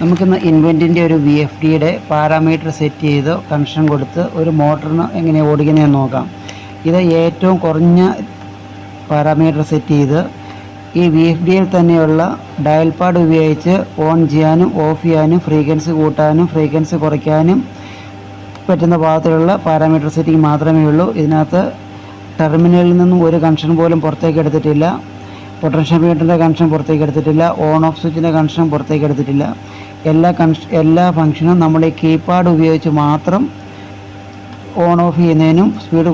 നമുക്കിന്ന് ഇൻവെന്റിന്റെ ഒരു വി എഫ് ഡിയുടെ പാരാമീറ്റർ സെറ്റ് ചെയ്ത് കണക്ഷൻ കൊടുത്ത് ഒരു മോട്ടറിന് എങ്ങനെ ഓടിക്കുന്നതെന്ന് നോക്കാം. ഇത് ഏറ്റവും കുറഞ്ഞ പാരാമീറ്റർ സെറ്റ് ചെയ്ത് ഈ വി എഫ് ഡിയിൽ തന്നെയുള്ള ഡയൽ പാഡ് ഉപയോഗിച്ച് ഓൺ ചെയ്യാനും ഓഫ് ചെയ്യാനും ഫ്രീക്വൻസി കൂട്ടാനും ഫ്രീക്വൻസി കുറയ്ക്കാനും പറ്റുന്ന പാകത്തിലുള്ള പാരാമീറ്റർ സെറ്റിംഗ് മാത്രമേ ഉള്ളൂ. ഇതിനകത്ത് ടെർമിനലിൽ നിന്നും ഒരു കണക്ഷൻ പോലും പുറത്തേക്ക് എടുത്തിട്ടില്ല. പൊട്ടൻഷ്യൽ മീറ്ററിന്റെ കണക്ഷൻ പുറത്തേക്ക് എടുത്തിട്ടില്ല. ഓൺ ഓഫ് സ്വിച്ചിന്റെ കണക്ഷൻ പുറത്തേക്ക് എടുത്തിട്ടില്ല. എല്ലാ കൺഷ എല്ലാ ഫങ്ഷനും നമ്മൾ ഈ കീപാഡ് ഉപയോഗിച്ച് മാത്രം ഓൺ ഓഫ് ചെയ്യുന്നതിനും സ്പീഡ്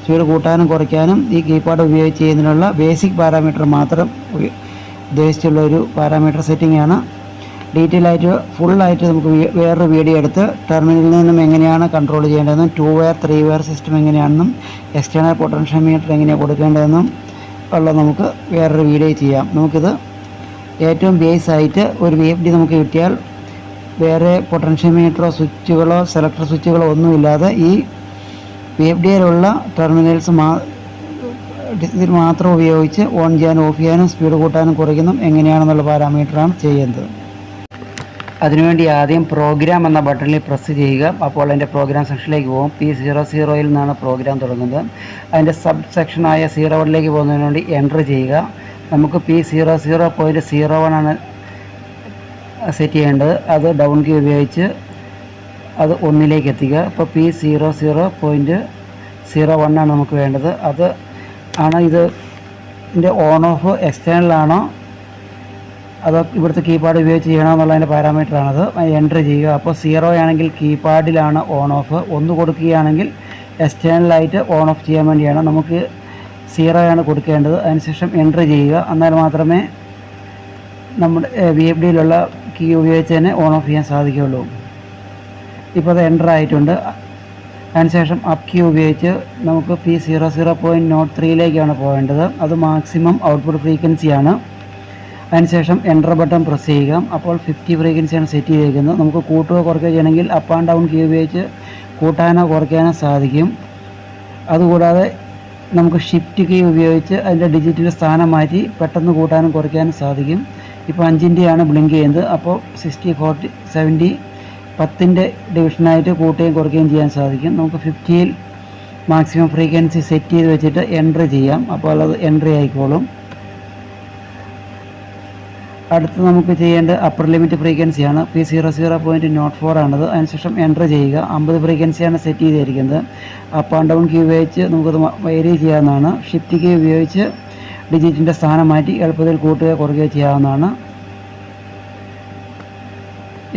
സ്പീഡ് കൂട്ടാനും കുറയ്ക്കാനും ഈ കീപാഡ് ഉപയോഗിച്ച് ചെയ്യുന്നതിനുള്ള ബേസിക് പാരാമീറ്റർ മാത്രം ഉദ്ദേശിച്ചുള്ള ഒരു പാരാമീറ്റർ സെറ്റിംഗ് ആണ്. ഡീറ്റെയിൽ ആയിട്ട് ഫുള്ളായിട്ട് നമുക്ക് വേറൊരു വീഡിയോ എടുത്ത് ടെർമിനലിൽ നിന്നും എങ്ങനെയാണ് കൺട്രോൾ ചെയ്യേണ്ടതെന്നും two wire three wire system എങ്ങനെയാണെന്നും എക്സ്റ്റേണൽ പൊട്ടൻഷ്യൽ മീറ്റർ എങ്ങനെയാണ് കൊടുക്കേണ്ടതെന്നും ഉള്ള നമുക്ക് വേറൊരു വീഡിയോ ചെയ്യാം. നമുക്കിത് ഏറ്റവും ബേസ് ആയിട്ട് ഒരു വി എഫ് ഡി നമുക്ക് കിട്ടിയാൽ വേറെ പൊട്ടൻഷ്യൽ മീറ്ററോ സ്വിച്ചുകളോ സെലക്ടർ സ്വിച്ചുകളോ ഒന്നുമില്ലാതെ ഈ വി എഫ് ഡിയിലുള്ള ടെർമിനൽസ് മാ മാത്രം ഉപയോഗിച്ച് ഓൺ ചെയ്യാനും ഓഫ് ചെയ്യാനും സ്പീഡ് കൂട്ടാനും കുറയ്ക്കുന്നതും എങ്ങനെയാണെന്നുള്ള പാരാമീറ്ററാണ് ചെയ്യുന്നത് അതിനുവേണ്ടി ആദ്യം പ്രോഗ്രാം എന്ന ബട്ടണിൽ പ്രസ് ചെയ്യുക. അപ്പോൾ അതിന്റെ പ്രോഗ്രാം സെക്ഷനിലേക്ക് പോകും. പി സീറോ സീറോയിൽ നിന്നാണ് പ്രോഗ്രാം തുടങ്ങുന്നത്. അതിന്റെ സബ് സെക്ഷനായ സീറോ വണ്ണിലേക്ക് പോകുന്നതിന് വേണ്ടി എന്റർ ചെയ്യുക. നമുക്ക് P zero zero point zero one ആണ് സെറ്റ് ചെയ്യേണ്ടത്. അത് ഡൗൺ കീ ഉപയോഗിച്ച് അത് ഒന്നിലേക്ക് എത്തിക്കുക. അപ്പോൾ P zero zero point zero one ആണ് നമുക്ക് വേണ്ടത്. അത് ആണ് ഇത് ഇതിന്റെ ഓൺ ഓഫ് എക്സ്റ്റേണലാണോ അതോ ഇവിടുത്തെ കീപാഡ് ഉപയോഗിച്ച് ചെയ്യണോ എന്നുള്ളതിന്റെ പാരാമീറ്ററാണത് എന്റർ ചെയ്യുക. അപ്പോൾ സീറോ ആണെങ്കിൽ കീപാഡിലാണ് ഓൺ ഓഫ് ഒന്ന് കൊടുക്കുകയാണെങ്കിൽ എക്സ്റ്റേണലായിട്ട് ഓൺ ഓഫ് ചെയ്യാൻ വേണ്ടിയാണ്. നമുക്ക് സീറോ ആണ് കൊടുക്കേണ്ടത്. അതിനുശേഷം എന്റർ ചെയ്യുക. എന്നാൽ മാത്രമേ നമ്മുടെ വി എഫ് ഡിയിലുള്ള കീ ഉപയോഗിച്ച് തന്നെ ഓൺ ഓഫ് ചെയ്യാൻ സാധിക്കുകയുള്ളൂ. ഇപ്പോൾ അത് എന്റർ ആയിട്ടുണ്ട്. അതിനുശേഷം അപ് കീ ഉപയോഗിച്ച് നമുക്ക് P zero zero point nought ത്രീയിലേക്കാണ് പോകേണ്ടത്. അത് മാക്സിമം ഔട്ട്പുട്ട് ഫ്രീക്വൻസിയാണ് അതിനുശേഷം എന്റർ ബട്ടൺ പ്രസ് ചെയ്യുക. അപ്പോൾ ഫിഫ്റ്റി ഫ്രീക്വൻസിയാണ് സെറ്റ് ചെയ്തിരിക്കുന്നത്. നമുക്ക് കൂട്ടുക കുറയ്ക്കുക ചെയ്യണമെങ്കിൽ അപ്പ് ആൻഡ് ഡൗൺ കീ ഉപയോഗിച്ച് കൂട്ടാനോ കുറയ്ക്കാനോ സാധിക്കും. അതുകൂടാതെ നമുക്ക് ഷിഫ്റ്റ് കീ ഉപയോഗിച്ച് അതിന്റെ ഡിജിറ്റിന്റെ സ്ഥാനം മാറ്റി പെട്ടെന്ന് കൂട്ടാനും കുറയ്ക്കാനും സാധിക്കും. ഇപ്പോൾ അഞ്ചിന്റെയാണ് ബ്ലിങ്ക് ചെയ്യുന്നത്. അപ്പോൾ സിക്സ്റ്റി ഫോർട്ടി സെവന്റി പത്തിന്റെ ഡിവിഷനായിട്ട് കൂട്ടുകയും കുറയ്ക്കുകയും ചെയ്യാൻ സാധിക്കും. നമുക്ക് ഫിഫ്റ്റിയിൽ മാക്സിമം ഫ്രീക്വൻസി സെറ്റ് ചെയ്ത് വെച്ചിട്ട് എൻട്രി ചെയ്യാം. അപ്പോൾ അത് എൻട്രി ആയിക്കോളും. അടുത്ത് നമുക്ക് ചെയ്യേണ്ട upper limit ഫ്രീക്വൻസിയാണ് P zero zero point nought four ആണത്. അതിനുശേഷം എന്റർ ചെയ്യുക. അമ്പത് ഫ്രീക്വൻസിയാണ് സെറ്റ് ചെയ്തിരിക്കുന്നത്. അപ്പ് ആൻഡ് ഡൗൺ കീ ഉപയോഗിച്ച് നമുക്കത് വൈരി ചെയ്യാവുന്നതാണ്. ഷിഫ്റ്റ് കീ ഉപയോഗിച്ച് ഡിജിറ്റിന്റെ സ്ഥാനം മാറ്റി എളുപ്പത്തിൽ കൂട്ടുകയോ കുറയ്ക്കുകയോ ചെയ്യാവുന്നതാണ്.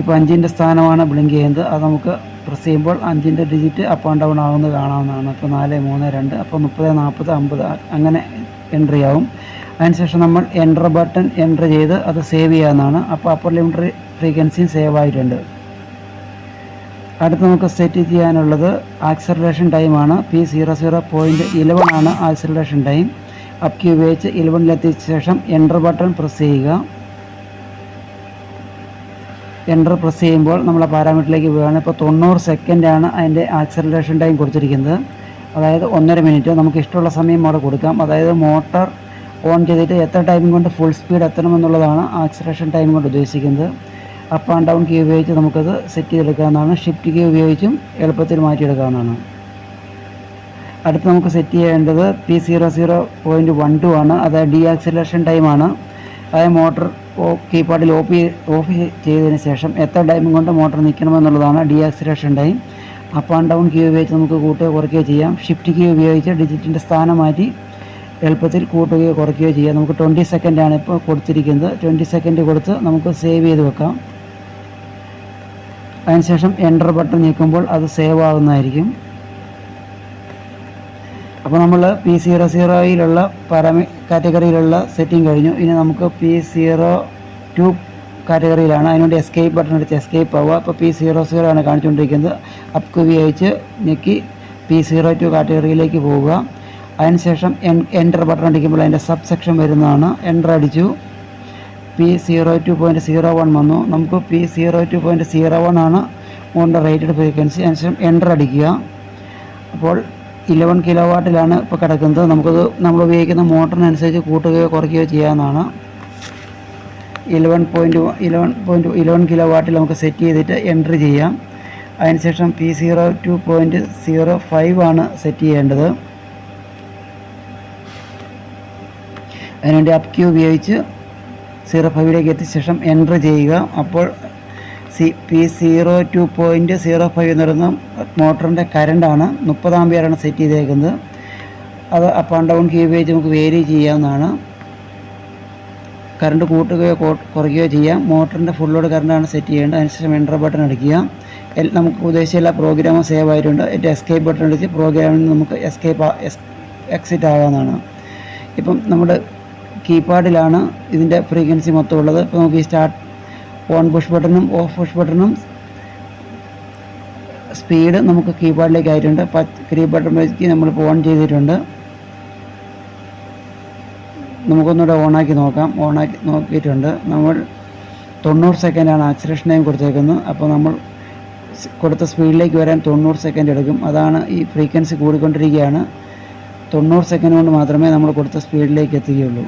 ഇപ്പോൾ അഞ്ചിന്റെ സ്ഥാനമാണ് ബ്ലിങ്ക് ചെയ്യുന്നത്. അത് നമുക്ക് പ്രസ് ചെയ്യുമ്പോൾ അഞ്ചിന്റെ ഡിജിറ്റ് അപ്പ് ആൻഡ് ഡൗൺ ആവുന്നത് കാണാവുന്നതാണ്. അപ്പോൾ നാല് മൂന്ന് രണ്ട് അപ്പോൾ മുപ്പത് നാൽപ്പത് അമ്പത് അങ്ങനെ എൻട്രി ആവും. അതിനുശേഷം നമ്മൾ എന്റർ ബട്ടൺ എന്റർ ചെയ്ത് അത് സേവ് ചെയ്യാവുന്നതാണ്. അപ്പോൾ അപ്പർ ലിമിറ്ററി ഫ്രീക്വൻസിയും സേവ് ആയിട്ടുണ്ട്. അടുത്ത് നമുക്ക് സെറ്റ് ചെയ്യാനുള്ളത് ആക്സലറേഷൻ ടൈമാണ് P zero zero point eleven ആണ് ആക്സലറേഷൻ ടൈം അപ് ക്യൂ ഉപയോഗിച്ച് ഇലവനിലെത്തിയ ശേഷം എന്റർ ബട്ടൺ പ്രസ് ചെയ്യുക. എന്റർ പ്രസ് ചെയ്യുമ്പോൾ നമ്മളെ പാരാമീറ്ററിലേക്ക് പോവുകയാണ്. ഇപ്പോൾ തൊണ്ണൂറ് സെക്കൻഡാണ് അതിന്റെ ആക്സലറേഷൻ ടൈം കൊടുത്തിരിക്കുന്നത്. അതായത് ഒന്നര മിനിറ്റ് നമുക്ക് ഇഷ്ടമുള്ള സമയം അവിടെ കൊടുക്കാം. അതായത് മോട്ടർ ഓൺ ചെയ്തിട്ട് എത്ര ടൈം കൊണ്ട് ഫുൾ സ്പീഡ് എത്തണമെന്നുള്ളതാണ് ആക്സിലേഷൻ ടൈം കൊണ്ട് ഉദ്ദേശിക്കുന്നത്. അപ്പ് ആൻഡ് ഡൗൺ കീ ഉപയോഗിച്ച് നമുക്കത് സെറ്റ് ചെയ്തെടുക്കാവുന്നതാണ്. ഷിഫ്റ്റ് കീ ഉപയോഗിച്ചും എളുപ്പത്തിൽ മാറ്റിയെടുക്കാവുന്നതാണ്. അടുത്ത് നമുക്ക് സെറ്റ് ചെയ്യേണ്ടത് P zero zero point one two ആണ്. അതായത് ഡി ആക്സിലേഷൻ ടൈമാണ് അതായത് മോട്ടർ കീപാഡിൽ ഓഫ് ഓഫ് ചെയ്തതിന് ശേഷം എത്ര ടൈം കൊണ്ട് motor നിൽക്കണമെന്നുള്ളതാണ് D acceleration time up and down key ഉപയോഗിച്ച് നമുക്ക് കൂട്ടുകയോ കുറയ്ക്കുകയോ ചെയ്യാം. ഷിഫ്റ്റ് കീ ഉപയോഗിച്ച് ഡിജിറ്റിന്റെ സ്ഥാനം മാറ്റി എളുപ്പത്തിൽ കൂട്ടുകയോ കുറയ്ക്കുകയോ ചെയ്യാം. നമുക്ക് ട്വന്റി സെക്കൻഡാണ് ഇപ്പോൾ കൊടുത്തിരിക്കുന്നത്. ട്വന്റി സെക്കൻഡ് കൊടുത്ത് നമുക്ക് സേവ് ചെയ്ത് വെക്കാം. അതിനുശേഷം എന്റർ ബട്ടൺ നീക്കുമ്പോൾ അത് സേവ് ആകുന്നതായിരിക്കും അപ്പോൾ നമ്മൾ പി സീറോ സീറോയിലുള്ള പാരാമി കാറ്റഗറിയിലുള്ള സെറ്റിംഗ് കഴിഞ്ഞു. ഇനി നമുക്ക് പി സീറോ ടു കാറ്റഗറിയിലാണ് അതിനുവേണ്ടി എസ്കേപ്പ് ബട്ടൺ അടിച്ച് എസ്കേപ്പ് ആവുക. അപ്പോൾ പി സീറോ സീറോ ആണ് കാണിച്ചുകൊണ്ടിരിക്കുന്നത്. അപ്പ് ഉപയോഗിച്ച് ഞെക്കി പി സീറോ ടു കാറ്റഗറിയിലേക്ക് പോവുക. അതിനുശേഷം എൻ എന്റർ ബട്ടൺ അടിക്കുമ്പോൾ അതിന്റെ സബ് സെക്ഷൻ വരുന്നതാണ്. എന്റർ അടിച്ചു. P zero two point zero one വന്നു. നമുക്ക് P zero two point zero one ആണ് മോണിന്റെ റേറ്റഡ് ഫ്രീക്വൻസി. അതിനുശേഷം എന്റർ അടിക്കുക. അപ്പോൾ ഇലവൻ കിലോ വാട്ടിലാണ് ഇപ്പോൾ കിടക്കുന്നത്. നമുക്കത് നമ്മൾ ഉപയോഗിക്കുന്ന മോട്ടറിനനുസരിച്ച് കൂട്ടുകയോ കുറയ്ക്കുകയോ ചെയ്യാവുന്നതാണ്. Eleven point eleven point eleven kilo വാട്ടിൽ നമുക്ക് സെറ്റ് ചെയ്തിട്ട് എൻട്രി ചെയ്യാം. അതിനുശേഷം P zero two point zero five ആണ് സെറ്റ് ചെയ്യേണ്ടത്. അതിനുവേണ്ടി അപ് ക്യൂ ഉപയോഗിച്ച് സീറോ ഫൈവിലേക്ക് എത്തിയ ശേഷം എന്റർ ചെയ്യുക. അപ്പോൾ C P zero two point zero five എന്ന് പറയുന്ന മോട്ടറിന്റെ കരണ്ടാണ് മുപ്പത് സെറ്റ് ചെയ്തേക്കുന്നത്. അത് അപ്പ് ആൻഡ് ഡൗൺ കീ ഉപയോഗിച്ച് നമുക്ക് വേരി ചെയ്യാവുന്നതാണ്. കറണ്ട് കൂട്ടുകയോ കുറയ്ക്കുകയോ ചെയ്യാം. മോട്ടറിന്റെ ഫുൾ ലോഡ് കറണ്ടാണ് സെറ്റ് ചെയ്യേണ്ടത്. അതിനുശേഷം എന്റർ ബട്ടൺ അടിക്കുക. നമുക്ക് ഉദ്ദേശിച്ച എല്ലാ പ്രോഗ്രാമും സേവ് ആയിട്ടുണ്ട്. എന്റെ എസ്കേപ്പ് ബട്ടൺ അടിച്ച് പ്രോഗ്രാമിൽ നിന്ന് നമുക്ക് എസ്കേപ്പ് എക്സിറ്റ് ആകാവുന്നതാണ്. ഇപ്പം നമ്മുടെ കീപാഡിലാണ് ഇതിന്റെ ഫ്രീക്വൻസി മൊത്തം ഉള്ളത്. അപ്പോൾ നമുക്ക് ഈ സ്റ്റാർട്ട് ഓൺ പുഷ് ബട്ടണും ഓഫ് പുഷ് ബട്ടണും സ്പീഡ് നമുക്ക് കീപാഡിലേക്ക് ആയിട്ടുണ്ട്. കീ ബട്ടൺ വെച്ച് നമ്മളിപ്പോൾ ഓൺ ചെയ്തിട്ടുണ്ട്. നമുക്കൊന്നുകൂടെ ഓണാക്കി നോക്കാം. ഓണാക്കി നോക്കിയിട്ടുണ്ട്. നമ്മൾ തൊണ്ണൂറ് സെക്കൻഡാണ് ആക്സിലേഷൻ ടൈം കൊടുത്തേക്കുന്നത്. അപ്പോൾ നമ്മൾ കൊടുത്ത സ്പീഡിലേക്ക് വരാൻ തൊണ്ണൂറ് സെക്കൻഡ് എടുക്കും. അതാണ് ഈ ഫ്രീക്വൻസി കൂടിക്കൊണ്ടിരിക്കുകയാണ്. തൊണ്ണൂറ് സെക്കൻഡ് കൊണ്ട് മാത്രമേ നമ്മൾ കൊടുത്ത സ്പീഡിലേക്ക് എത്തുകയുള്ളൂ.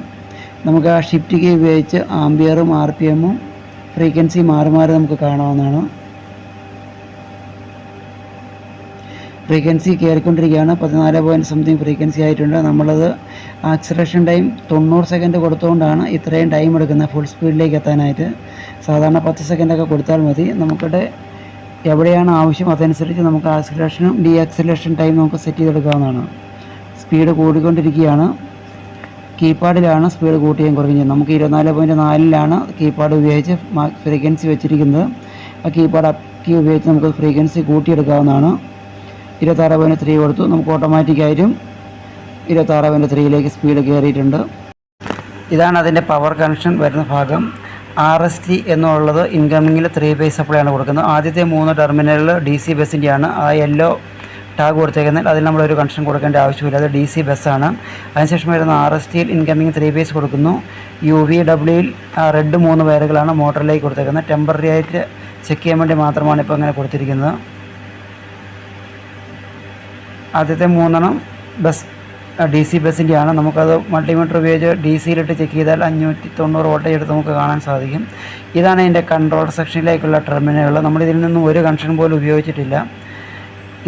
നമുക്ക് ആ ഷിഫ്റ്റ് കീ ഉപയോഗിച്ച് ആംബിയറും ആർ പി എമ്മും ഫ്രീക്വൻസി മാറി മാറി നമുക്ക് കാണാവുന്നതാണ്. ഫ്രീക്വൻസി കയറിക്കൊണ്ടിരിക്കുകയാണ്. പതിനാല് പോയിന്റ് സംതിങ് ഫ്രീക്വൻസി ആയിട്ടുണ്ട്. നമ്മളത് ആക്സിലേഷൻ ടൈം തൊണ്ണൂറ് സെക്കൻഡ് കൊടുത്തുകൊണ്ടാണ് ഇത്രയും ടൈം എടുക്കുന്നത് ഫുൾ സ്പീഡിലേക്ക് എത്താനായിട്ട്. സാധാരണ പത്ത് സെക്കൻഡൊക്കെ കൊടുത്താൽ മതി. നമുക്കിടെ എവിടെയാണ് ആവശ്യം അതനുസരിച്ച് നമുക്ക് ആക്സിലേഷനും ഡി ആക്സിലേഷൻ ടൈം നമുക്ക് സെറ്റ് ചെയ്തെടുക്കാവുന്നതാണ്. സ്പീഡ് കൂടിക്കൊണ്ടിരിക്കുകയാണ്. കീപാഡിലാണ് സ്പീഡ് കൂട്ടുകയും കുറഞ്ഞത് നമുക്ക് ഇരുപത്തിനാല് പോയിന്റ് നാലിലാണ് കീപാഡ് ഉപയോഗിച്ച് ഫ്രീക്വൻസി വെച്ചിരിക്കുന്നത്. ആ കീപാഡ് അക്കി ഉപയോഗിച്ച് നമുക്ക് ഫ്രീക്വൻസി കൂട്ടിയെടുക്കാവുന്നതാണ്. ഇരുപത്താറ് പോയിന്റ് ത്രീ കൊടുത്തു. നമുക്ക് ഓട്ടോമാറ്റിക്കായിട്ടും ഇരുപത്താറ് പോയിന്റ് ത്രീയിലേക്ക് സ്പീഡ് കയറിയിട്ടുണ്ട്. ഇതാണ് അതിന്റെ പവർ കണക്ഷൻ വരുന്ന ഭാഗം. ആർ എസ് ടി എന്നുള്ളത് ഇൻകമിങ്ങിൽ ത്രീ ഫേസ് സപ്ലൈ ആണ് കൊടുക്കുന്നത്. ആദ്യത്തെ മൂന്ന് ടെർമിനലുകൾ ഡി സി ബസ്സിന്റെയാണ് ആ യെല്ലോ ടാഗ് കൊടുത്തേക്കുന്നത് അതിൽ നമ്മളൊരു കണക്ഷൻ കൊടുക്കേണ്ട ആവശ്യമില്ല. അത് ഡി സി ബസ്സാണ് അതിനുശേഷം വരുന്ന ആർ എസ് ടിയിൽ ഇൻകമ്മിങ് ത്രീ ഫേസ് കൊടുക്കുന്നു. യു വി ഡബ്ല്യുയിൽ റെഡ് മൂന്ന് വയറുകളാണ് മോട്ടറിലേക്ക് കൊടുത്തേക്കുന്നത്. ടെമ്പററി ആയിട്ട് ചെക്ക് ചെയ്യാൻ വേണ്ടി മാത്രമാണ് ഇപ്പോൾ അങ്ങനെ കൊടുത്തിരിക്കുന്നത്. ആദ്യത്തെ മൂന്നെണ്ണം ബസ് ഡി സി ബസ്സിന്റെയാണ് നമുക്കത് മൾട്ടിമീറ്റർ ഉപയോഗിച്ച് ഡി സിയിലിട്ട് ചെക്ക് ചെയ്താൽ അഞ്ഞൂറ്റി തൊണ്ണൂറ് വോൾട്ടേജ് എടുത്ത് നമുക്ക് കാണാൻ സാധിക്കും. ഇതാണ് ഇതിന്റെ കൺട്രോൾ സെക്ഷനിലേക്കുള്ള ടെർമിനലുകൾ നമ്മളിതിൽ നിന്നും ഒരു കണക്ഷൻ പോലും ഉപയോഗിച്ചിട്ടില്ല.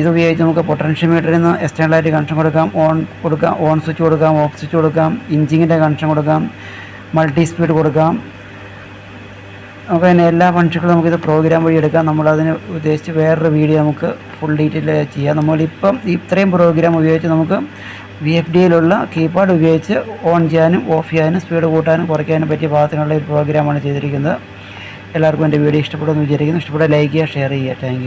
ഇത് നമുക്ക് പൊട്ടൻഷ്യൽ മീറ്ററിൽ നിന്ന് എക്സ്റ്റേണലായിട്ട് കണക്ഷൻ കൊടുക്കാം ഓൺ കൊടുക്കാം ഓൺ സ്വിച്ച് കൊടുക്കാം ഓഫ് സ്വിച്ച് കൊടുക്കാം ഇഞ്ചിങ്ങിന്റെ കണക്ഷൻ കൊടുക്കാം മൾട്ടി സ്പീഡ് കൊടുക്കാം. നമുക്ക് അതിന് എല്ലാ ഫംഗ്ഷനുകളും നമുക്കിത് പ്രോഗ്രാം വഴി എടുക്കാം. നമ്മളതിന് ഉദ്ദേശിച്ച് വേറൊരു വീഡിയോ നമുക്ക് ഫുൾ ഡീറ്റെയിൽ ചെയ്യാം. നമ്മളിപ്പം ഇത്രയും പ്രോഗ്രാം ഉപയോഗിച്ച് നമുക്ക് വി എഫ് ഡിയിലുള്ള കീപാഡ് ഉപയോഗിച്ച് ഓൺ ചെയ്യാനും ഓഫ് ചെയ്യാനും സ്പീഡ് കൂട്ടാനും കുറയ്ക്കാനും പറ്റിയ ഭാഗത്തിനുള്ള ഒരു പ്രോഗ്രാമാണ് ചെയ്തിരിക്കുന്നത്. എല്ലാവർക്കും എന്റെ വീഡിയോ ഇഷ്ടപ്പെടുമെന്ന് വിചാരിക്കുന്നു. ഇഷ്ടപ്പെട്ട ലൈക്ക് ചെയ്യുക ഷെയർ ചെയ്യുക. താങ്ക്